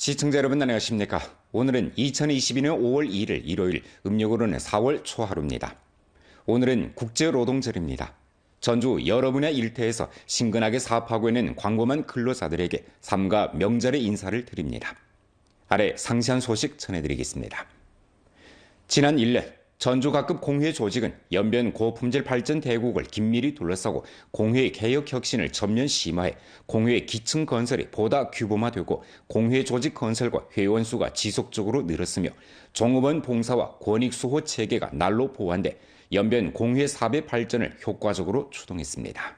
시청자 여러분 안녕하십니까? 오늘은 2022년 5월 2일 일요일, 음력으로는 4월 초하루입니다. 오늘은 국제노동절입니다. 전주 여러 분야 일터에서 신근하게 사업하고 있는 광범한 근로자들에게 삼가 명절의 인사를 드립니다. 아래 상세한 소식 전해드리겠습니다. 지난 1년 전주 각급 공회 조직은 연변 고품질 발전 대국을 긴밀히 둘러싸고 공회 개혁 혁신을 전면 심화해 공회 기층 건설이 보다 규모화되고 공회 조직 건설과 회원 수가 지속적으로 늘었으며 종업원 봉사와 권익 수호 체계가 날로 보완돼 연변 공회 사배 발전을 효과적으로 추동했습니다.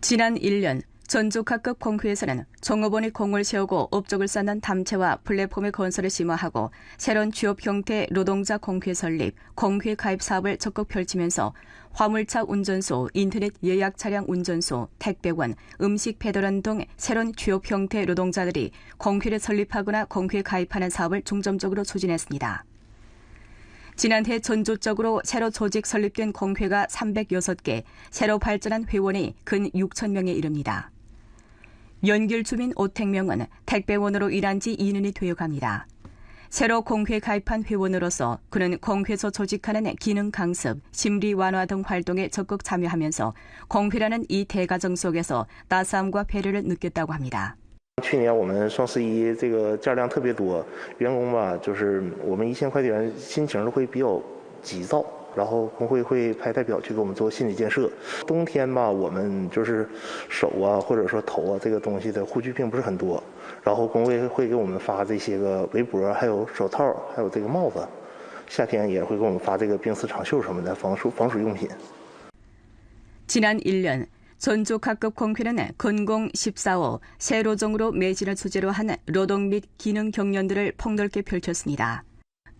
지난 1년 전주 각급 공회에서는 종업원이 공을 세우고 업적을 쌓는 담체와 플랫폼의 건설을 심화하고 새로운 취업 형태 노동자 공회 설립, 공회 가입 사업을 적극 펼치면서 화물차 운전소, 인터넷 예약 차량 운전소, 택배원, 음식 배달원 등 새로운 취업 형태 노동자들이 공회를 설립하거나 공회에 가입하는 사업을 중점적으로 추진했습니다. 지난해 전주적으로 새로 조직 설립된 공회가 306개, 새로 발전한 회원이 근 6천 명에 이릅니다. 연길 주민 오택명은 택배원으로 일한 지 2년이 되어갑니다. 새로 공회 가입한 회원으로서 그는 공회에서 조직하는 기능 강습, 심리 완화 등 활동에 적극 참여하면서 공회라는 이 대가정 속에서 따스함과 배려를 느꼈다고 합니다. 去年我们双十一这个件量特别多，员工吧就是我们一线快递员心情会比较急躁， 然后工会会派代表去给我们做心理建设。冬天吧，我们就是手啊或者说头啊这个东西的护具并不是很多，然后工会会给我们发这些个围脖，还有手套，还有这个帽子。夏天也会给我们发这个冰丝长袖什么的防暑防暑用品。 지난 1년 전주 각급 공회는 건공 14호 세로정으로 매진을 주제로 한 노동 및 기능 경연들을 폭넓게 펼쳤습니다.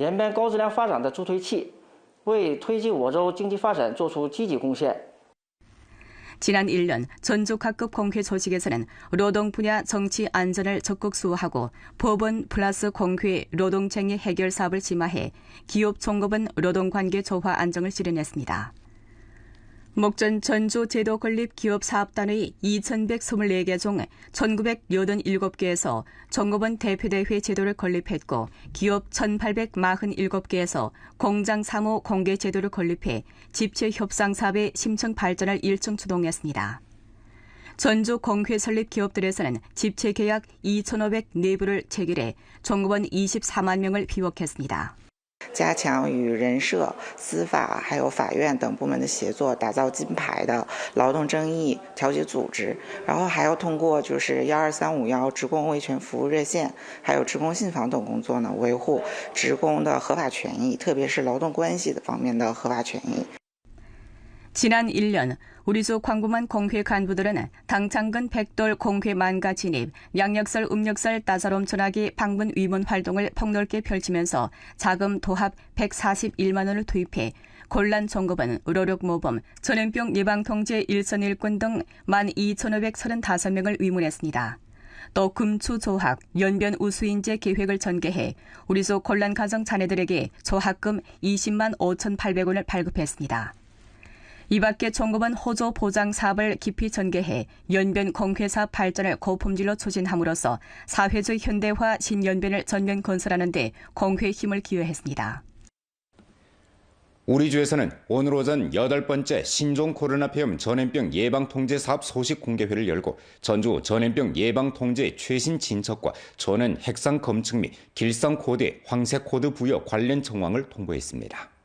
延边高质量发展的助推器，为推进我州经济发展做出积极贡献。 지난 1년 전주 각급 공회 조직에서는 노동 분야 정치 안전을 적극 수호하고 법원 플러스 공회 노동쟁의 해결 사업을 심화해 기업 종업원 노동관계 조화 안정을 실현했습니다. 목전 전주 제도 건립 기업 사업단의 2,124개 중 1,987개에서 종업원 대표대회 제도를 건립했고 기업 1,847개에서 공장 사무 공개 제도를 건립해 집체 협상 사업의 심층 발전을 일정 추동했습니다. 전주 공회 설립 기업들에서는 집체 계약 2,504부를 체결해 종업원 24만 명을 비웠했습니다. 加强与人社、司法还有法院等部门的协作，打造金牌的劳动争议调解组织。然后还要通过就是幺二三五幺职工维权服务热线，还有职工信访等工作呢，维护职工的合法权益，特别是劳动关系的方面的合法权益。 지난 1년 우리 조 광범한 공회 간부들은 당창근 백돌 공회 만가 진입, 양력설 음력설 따사롬 전화기 방문 위문 활동을 폭넓게 펼치면서 자금 도합 141만 원을 투입해 곤란 종업원, 의료력 모범, 전염병 예방 통제 일선 일꾼 등 12,535명을 위문했습니다. 또 금추 조학, 연변 우수인재 계획을 전개해 우리 조 곤란 가정 자녀들에게 조학금 20만 5,800원을 발급했습니다. 이 밖에 종업원 호조 보장 사업을 깊이 전개해 연변 공회사 발전을 고품질로 추진함으로써 사회적 현대화 신연변을 전면 건설하는 데 공회의 힘을 기여했습니다. 우리 주에서는 오늘 오전 여덟 번째 신종 코로나 폐렴 전염병 예방 통제 사업 소식 공개회를 열고 전주 전염병 예방 통제 최신 진척과 전원 핵상 검증 및 길상 코드의 황색 코드 부여 관련 정황을 통보했습니다.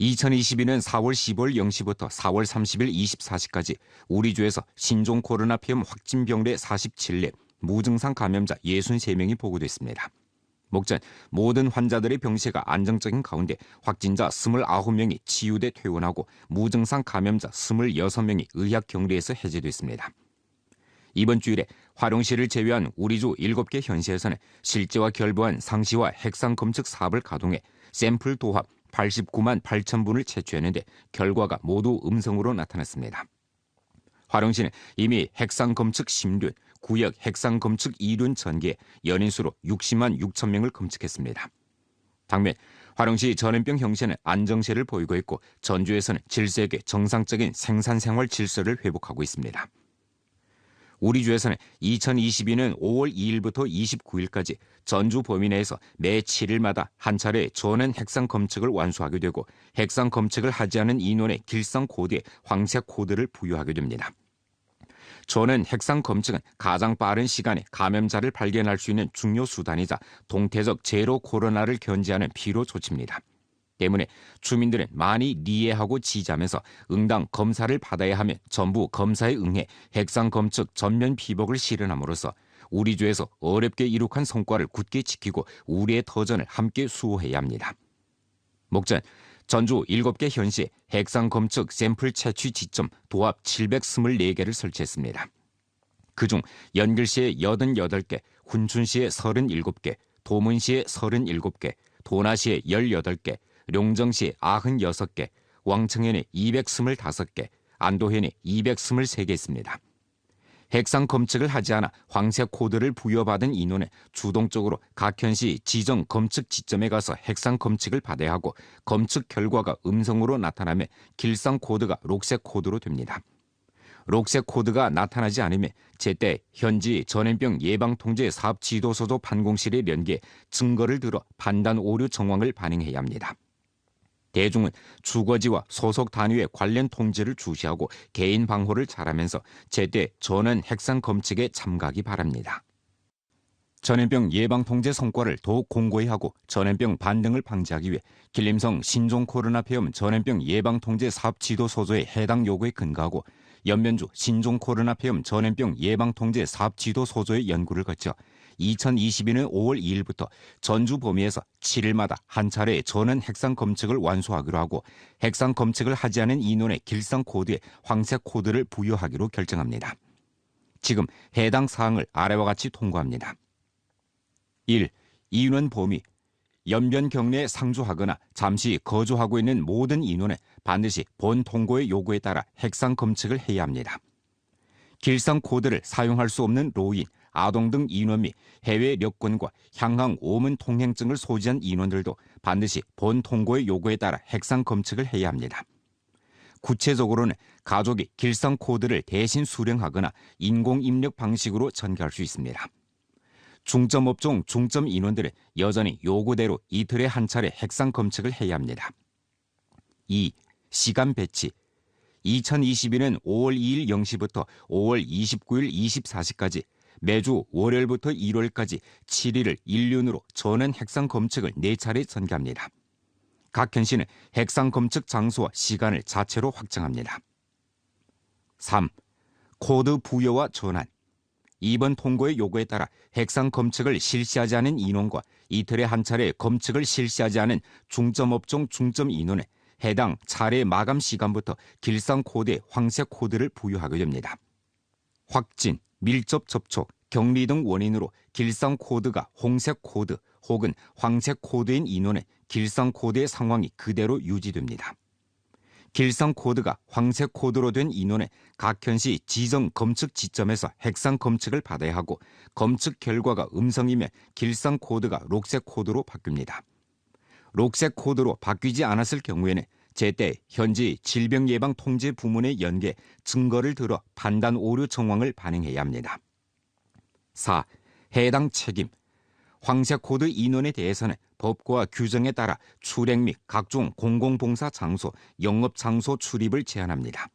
2022년 4월 15일 0시부터 4월 30일 24시까지 우리 주에서 신종 코로나 폐렴 확진 병례 47례, 무증상 감염자 63명이 보고됐습니다. 목전 모든 환자들의 병세가 안정적인 가운데 확진자 29명이 치유돼 퇴원하고 무증상 감염자 26명이 의학 격리에서 해제됐습니다. 이번 주일에 화룡시를 제외한 우리 주 7개 현시에서는 실제와 결부한 상시와 핵상 검측 사업을 가동해 샘플 도합 89만 8천 분을 채취했는데 결과가 모두 음성으로 나타났습니다. 화룡시는 이미 핵상 검측 10륜, 구역 핵상 검측 2륜 전개 연인 수로 60만 6천 명을 검측했습니다. 당면 화룡시 전염병 형세는 안정세를 보이고 있고 전주에서는 질서에게 정상적인 생산 생활 질서를 회복하고 있습니다. 우리 주에서는 2022년 5월 2일부터 29일까지 전주 범위 내에서 매 7일마다 한 차례 전원 핵상 검측을 완수하게 되고 핵상 검측을 하지 않은 인원의 길상 코드에 황색 코드를 부여하게 됩니다. 저는 핵상 검측은 가장 빠른 시간에 감염자를 발견할 수 있는 중요 수단이자 동태적 제로 코로나를 견제하는 필요 조치입니다. 때문에 주민들은 많이 이해하고 지지하면서 응당 검사를 받아야 하면 전부 검사에 응해 핵상 검측 전면 비복을 실현함으로써 우리 주에서 어렵게 이룩한 성과를 굳게 지키고 우리의 터전을 함께 수호해야 합니다. 목전 전주 7개 현시에 핵상 검측 샘플 채취 지점 도합 724개를 설치했습니다. 그중 연길시에 88개, 훈춘시에 37개, 도문시에 37개, 도나시에 18개, 룡정시에 96개, 왕청현에 225개, 안도현에 223개 있습니다. 핵상 검측을 하지 않아 황색 코드를 부여받은 인원은 주동적으로 각 현시 지정 검측 지점에 가서 핵상 검측을 받아야 하고 검측 결과가 음성으로 나타나면 길상 코드가 녹색 코드로 됩니다. 녹색 코드가 나타나지 않으면 제때 현지 전염병 예방통제 사업 지도소조 판공실에 연계 증거를 들어 판단 오류 정황을 반영해야 합니다. 대중은 주거지와 소속 단위의 관련 통제를 주시하고 개인 방호를 잘하면서 제때 전원 핵상 검측에 참가하기 바랍니다. 전염병 예방 통제 성과를 더욱 공고히 하고 전염병 반등을 방지하기 위해 길림성 신종 코로나 폐렴 전염병 예방 통제 사업 지도 소조의 해당 요구에 근거하고 연면주 신종 코로나 폐렴 전염병 예방 통제 사업 지도 소조의 연구를 거쳐 2022년 5월 2일부터 전주 범위에서 7일마다 한 차례 전원 핵상 검측을 완수하기로 하고 핵상 검측을 하지 않은 인원의 길상 코드에 황색 코드를 부여하기로 결정합니다. 지금 해당 사항을 아래와 같이 통과합니다. 1. 인원 범위 연변 경내에 상주하거나 잠시 거주하고 있는 모든 인원은 반드시 본 통고의 요구에 따라 핵상 검측을 해야 합니다. 길상 코드를 사용할 수 없는 로인, 아동 등 인원 및 해외 여권과 향항 오문 통행증을 소지한 인원들도 반드시 본 통고의 요구에 따라 핵상 검측을 해야 합니다. 구체적으로는 가족이 길상 코드를 대신 수령하거나 인공 입력 방식으로 전개할 수 있습니다. 중점 업종 중점 인원들은 여전히 요구대로 이틀에 한 차례 핵상 검측을 해야 합니다. 2. 시간 배치 2022년 5월 2일 0시부터 5월 29일 24시까지 매주 월요일부터 일요일까지 7일을 일륜으로 전원 핵상 검측을 4차례 전개합니다. 각 현시는 핵상 검측 장소와 시간을 자체로 확정합니다. 3. 코드 부여와 전환 이번 통고의 요구에 따라 핵상 검측을 실시하지 않은 인원과 이틀에 한 차례 검측을 실시하지 않은 중점 업종 중점 인원에 해당 차례 마감 시간부터 길상 코드에 황색 코드를 부여하게 됩니다. 확진, 밀접 접촉, 격리 등 원인으로 길상 코드가 홍색 코드 혹은 황색 코드인 인원은 길상 코드의 상황이 그대로 유지됩니다. 길상 코드가 황색 코드로 된 인원은 각 현시 지정 검측 지점에서 핵상 검측을 받아야 하고 검측 결과가 음성이면 길상 코드가 녹색 코드로 바뀝니다. 녹색 코드로 바뀌지 않았을 경우에는 제때 현지 질병예방통제 부문에 연계 증거를 들어 판단 오류 정황을 반영해야 합니다. 4. 해당 책임 황색 코드 인원에 대해서는 법과 규정에 따라 출행 및 각종 공공봉사 장소, 영업 장소 출입을 제한합니다.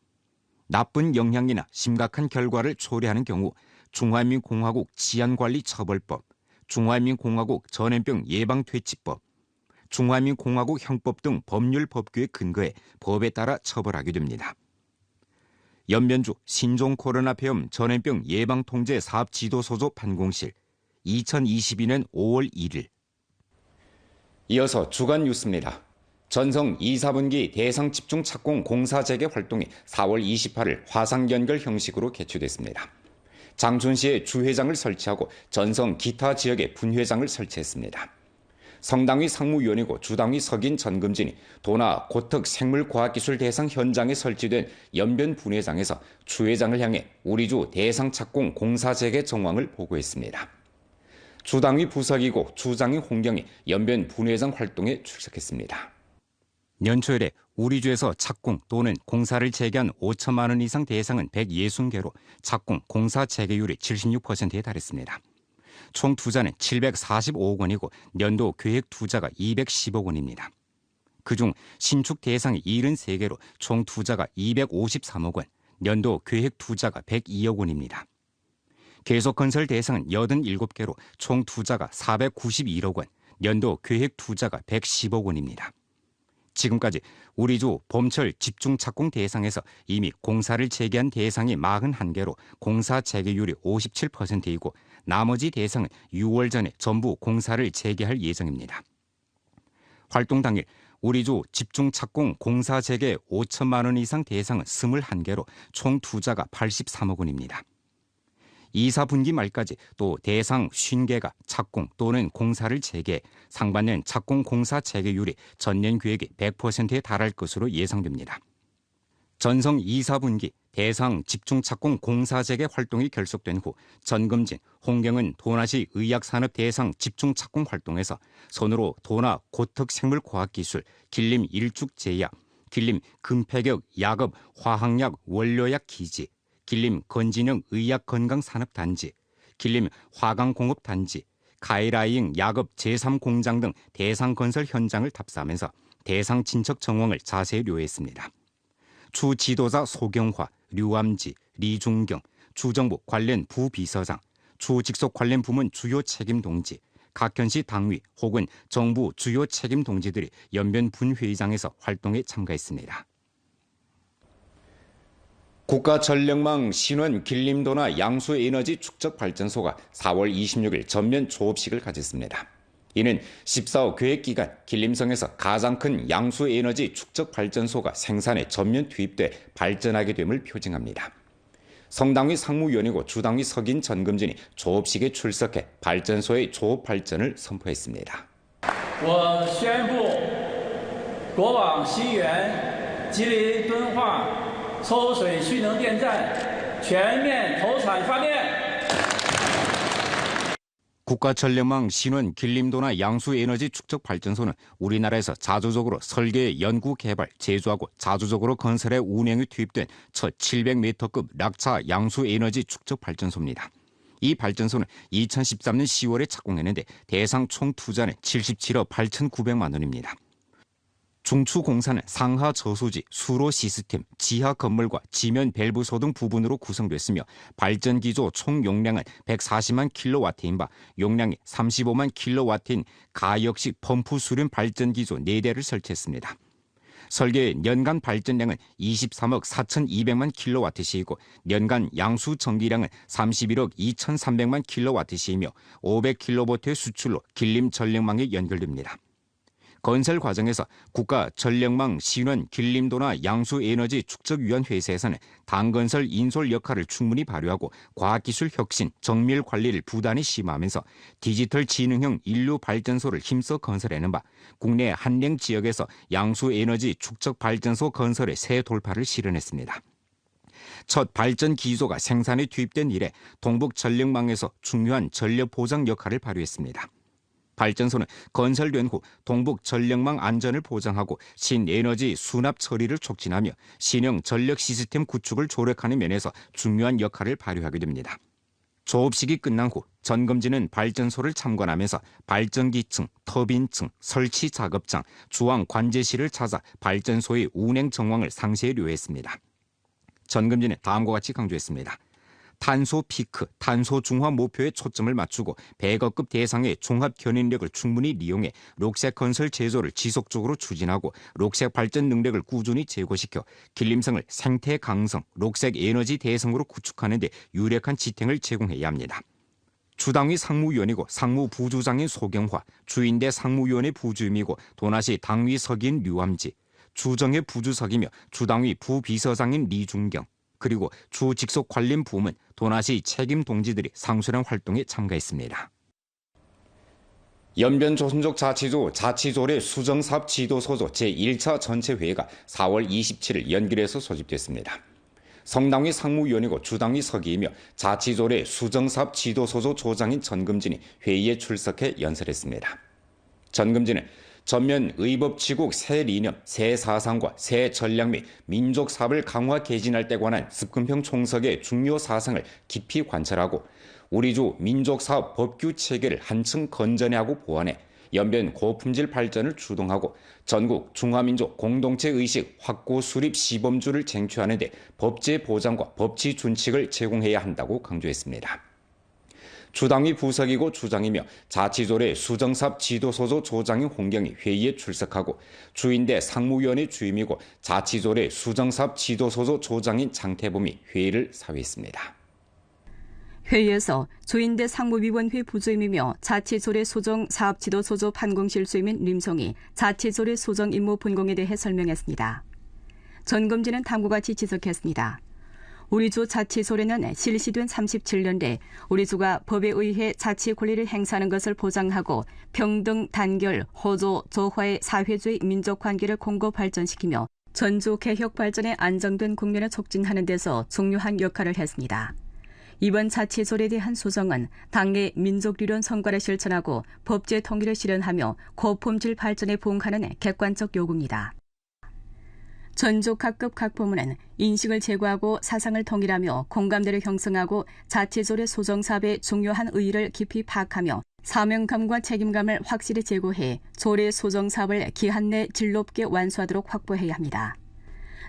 나쁜 영향이나 심각한 결과를 초래하는 경우 중화민공화국 치안관리처벌법, 중화민공화국 전염병 예방퇴치법, 중화민공화국 형법 등 법률 법규에 근거해 법에 따라 처벌하게 됩니다. 연면주 신종 코로나 폐렴 전염병 예방 통제 사업 지도 소조 판공실 2022년 5월 1일 이어서 주간 뉴스입니다. 전성 2, 4분기 대상 집중 착공 공사 재개 활동이 4월 28일 화상 연결 형식으로 개최됐습니다. 장촌시에 주회장을 설치하고 전성 기타 지역에 분회장을 설치했습니다. 성당위 상무위원이고 주당위 석인 전금진이 도나 고특 생물과학기술 대상 현장에 설치된 연변 분회장에서 주 회장을 향해 우리 주 대상 착공 공사 재개 정황을 보고했습니다. 주당위 부석이고 주장위 홍경이 연변 분회장 활동에 출석했습니다. 연초에 우리 주에서 착공 또는 공사를 재개한 5천만 원 이상 대상은 160개로 착공 공사 재개율이 76%에 달했습니다. 총 투자는 745억 원이고 연도 계획 투자가 210억 원입니다. 그중 신축 대상이 73개로 총 투자가 253억 원, 연도 계획 투자가 102억 원입니다. 계속 건설 대상은 87개로 총 투자가 491억 원, 연도 계획 투자가 110억 원입니다. 지금까지 우리 주 봄철 집중 착공 대상에서 이미 공사를 재개한 대상이 41개로 공사 재개율이 57%이고 나머지 대상은 6월 전에 전부 공사를 재개할 예정입니다. 활동 당일 우리 주 집중 착공 공사 재개 5천만 원 이상 대상은 21개로 총 투자가 83억 원입니다. 2사 분기 말까지 또 대상 50개가 착공 또는 공사를 재개, 상반년 착공 공사 재개율이 전년 계획의 100%에 달할 것으로 예상됩니다. 전성 2사 분기 대상 집중 착공 공사 재개 활동이 결속된 후 전금진, 홍경은 도나시 의약산업 대상 집중 착공 활동에서 손으로 도나 고특 생물과학기술, 길림 일축 제약, 길림 금폐격 약업 화학약 원료약 기지, 길림 건진형 의약건강산업단지, 길림 화강공업단지, 가이라잉 약업 제3공장 등 대상 건설 현장을 탑사하면서 대상 친척 정황을 자세히 료했습니다. 주 지도자 소경화, 류암지, 리중경, 주정부 관련 부비서장, 주 직속 관련 부문 주요 책임 동지, 각 현시 당위 혹은 정부 주요 책임 동지들이 연변 분회의장에서 활동에 참가했습니다. 국가전력망 신원 길림도나 양수에너지 축적발전소가 4월 26일 전면 조업식을 가졌습니다. 이는 14호 계획기간 길림성에서 가장 큰 양수에너지 축적발전소가 생산에 전면 투입돼 발전하게 됨을 표징합니다. 성당위 상무위원이고 주당위 석인 전금진이 조업식에 출석해 발전소의 조업 발전을 선포했습니다. 我宣布，国网西源吉林敦化 抽水蓄能电站全面投产发电。 국가전력망 신원 길림도나 양수에너지 축적발전소는 우리나라에서 자주적으로 설계, 연구, 개발, 제조하고 자주적으로 건설에 운영에 투입된 첫 700m급 락차 양수에너지 축적발전소입니다. 이 발전소는 2013년 10월에 착공했는데 대상 총 투자는 77억 8,900만 원입니다. 중추공사는 상하 저수지, 수로 시스템, 지하 건물과 지면 밸브소 등 부분으로 구성됐으며 발전 기조 총 용량은 140만 킬로와트인 바 용량이 35만 킬로와트인 가역식 펌프 수륜 발전 기조 4대를 설치했습니다. 설계 연간 발전량은 23억 4,200만 킬로와트시이고 연간 양수 전기량은 31억 2,300만 킬로와트시이며 500킬로보트의 수출로 길림 전력망에 연결됩니다. 건설 과정에서 국가 전력망 신원 길림도나 양수에너지 축적위원회에서는 당건설 인솔 역할을 충분히 발휘하고 과학기술 혁신, 정밀 관리를 부단히 심화하면서 디지털 지능형 인류 발전소를 힘써 건설하는 바 국내 한랭 지역에서 양수에너지 축적 발전소 건설의 새 돌파를 실현했습니다. 첫 발전 기조가 생산에 투입된 이래 동북 전력망에서 중요한 전력 보장 역할을 발휘했습니다. 발전소는 건설된 후 동북 전력망 안전을 보장하고 신에너지 수납 처리를 촉진하며 신형 전력 시스템 구축을 조력하는 면에서 중요한 역할을 발휘하게 됩니다. 조업식이 끝난 후 전검진은 발전소를 참관하면서 발전기층, 터빈층, 설치 작업장, 주황 관제실을 찾아 발전소의 운행 정황을 상세히 료했습니다. 전금진은 다음과 같이 강조했습니다. 탄소 피크, 탄소 중화 목표에 초점을 맞추고 100억급 대상의 종합 견인력을 충분히 이용해 녹색 건설 제조를 지속적으로 추진하고 녹색 발전 능력을 꾸준히 제고시켜 길림성을 생태 강성, 녹색 에너지 대성으로 구축하는 데 유력한 지탱을 제공해야 합니다. 주당위 상무위원이고 상무부주장인 소경화, 주인대 상무위원회 부주임이고 도나시 당위 석인 류암지, 주정의 부주석이며 주당위 부비서장인 리중경, 그리고 주 직속 관련 부문 도나시 책임 동지들이 상수련 활동에 참가했습니다. 연변 조선족 자치조 자치조례 수정사업 지도소조 제1차 전체회의가 4월 27일 연길에서 소집됐습니다. 성당위 상무위원이고 주당위 서기이며 자치조례 수정사업 지도소조 조장인 전금진이 회의에 출석해 연설했습니다. 전금진은 전면 의법치국 새 이념, 새 사상과 새 전략 및 민족 사업을 강화 개진할 때 관한 습근평 총석의 중요 사상을 깊이 관찰하고 우리 주 민족 사업 법규 체계를 한층 건전하고 보완해 연변 고품질 발전을 주동하고 전국 중화민족 공동체 의식 확고 수립 시범주를 쟁취하는 데 법제 보장과 법치 준칙을 제공해야 한다고 강조했습니다. 주당위 부석이고 주장이며 자치조례 수정삽 지도소조 조장인 홍경이 회의에 출석하고 주인대 상무위원의 주임이고 자치조례 수정삽 지도소조 조장인 장태범이 회의를 사회했습니다. 회의에서 조인대 상무위원회 부주임이며 자치조례 소정 사업지도 소조 판공실 수임인 림성이 자치조례 소정 임무 분공에 대해 설명했습니다. 전금진은 다음과 같이 지적했습니다. 우리 주 자치소례는 실시된 37년대 우리 주가 법에 의해 자치 권리를 행사하는 것을 보장하고 평등, 단결, 호조, 조화의 사회주의 민족 관계를 공고 발전시키며 전주 개혁 발전에 안정된 국면을 촉진하는 데서 중요한 역할을 했습니다. 이번 자치소례에 대한 소정은 당의 민족리론 성과를 실천하고 법제 통일을 실현하며 고품질 발전에 부응하는 객관적 요구입니다. 전족 각급 각 부문은 인식을 제고하고 사상을 통일하며 공감대를 형성하고 자치조례 소정 사업의 중요한 의의를 깊이 파악하며 사명감과 책임감을 확실히 제고해 조례 소정 사업을 기한 내 질 높게 완수하도록 확보해야 합니다.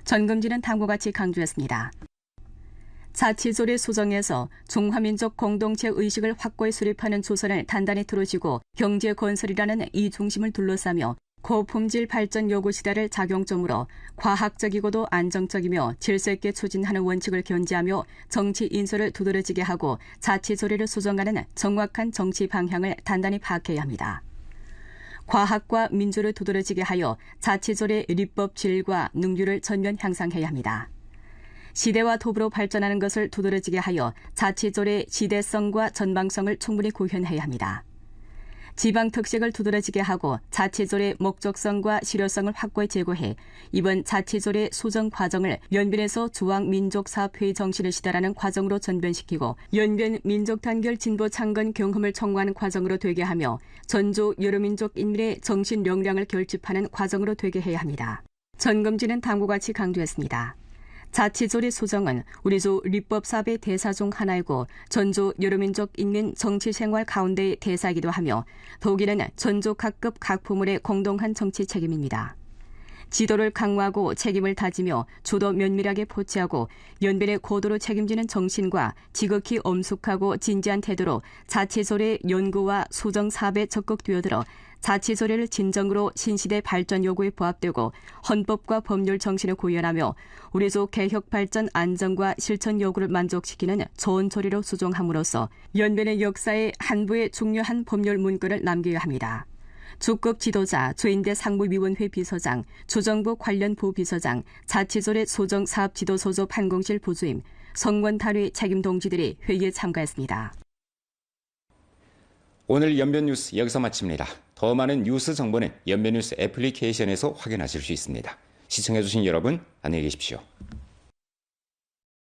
전금진은 다음과 같이 강조했습니다. 자치조례 소정에서 중화민족 공동체 의식을 확고히 수립하는 조선을 단단히 들어주고 경제 건설이라는 이 중심을 둘러싸며 고품질 발전 요구 시대를 작용점으로 과학적이고도 안정적이며 질서 있게 추진하는 원칙을 견지하며 정치 인수를 두드러지게 하고 자치 조례를 수정하는 정확한 정치 방향을 단단히 파악해야 합니다. 과학과 민주를 두드러지게 하여 자치조례立법 질과 능률을 전면 향상해야 합니다. 시대와 더불어 발전하는 것을 두드러지게 하여 자치조례 시대성과 전방성을 충분히 구현해야 합니다. 지방 특색을 두드러지게 하고 자치조례 목적성과 실효성을 확고히 제고해 이번 자치조례 수정 과정을 연변에서 주왕 민족사업회의 정신을 시달하는 과정으로 전변시키고 연변 민족 단결 진보 창건 경험을 청구하는 과정으로 되게 하며 전주 여러민족 인민의 정신 역량을 결집하는 과정으로 되게 해야 합니다. 전금진은 다음과 같이 강조했습니다. 자치조례 소정은 우리조立법사업의 대사 중 하나이고 전주 여러민족 인민 정치생활 가운데의 대사이기도 하며 독일은 전주 각급 각 부문의 공동한 정치 책임입니다. 지도를 강화하고 책임을 다지며 주도 면밀하게 포치하고 연변의 고도로 책임지는 정신과 지극히 엄숙하고 진지한 태도로 자치조례 연구와 수정 사업에 적극 뛰어들어 자치조례를 진정으로 신시대 발전 요구에 부합되고 헌법과 법률 정신을 구현하며 우리 조 개혁 발전 안정과 실천 요구를 만족시키는 좋은 조례로 수정함으로써 연변의 역사에 한 부의 중요한 법률 문구를 남겨야 합니다. 주급 지도자, 조인대 상무위원회 비서장, 조정부 관련 부비서장, 자치조례 소정 사업 지도소조 판공실 부주임, 단위 책임 동지들이 회의에 참가했습니다. 오늘 연변 뉴스 여기서 마칩니다. 더 많은 뉴스 정보는 연변 뉴스 애플리케이션에서 확인하실 수 있습니다. 시청해주신 여러분 안녕히 계십시오.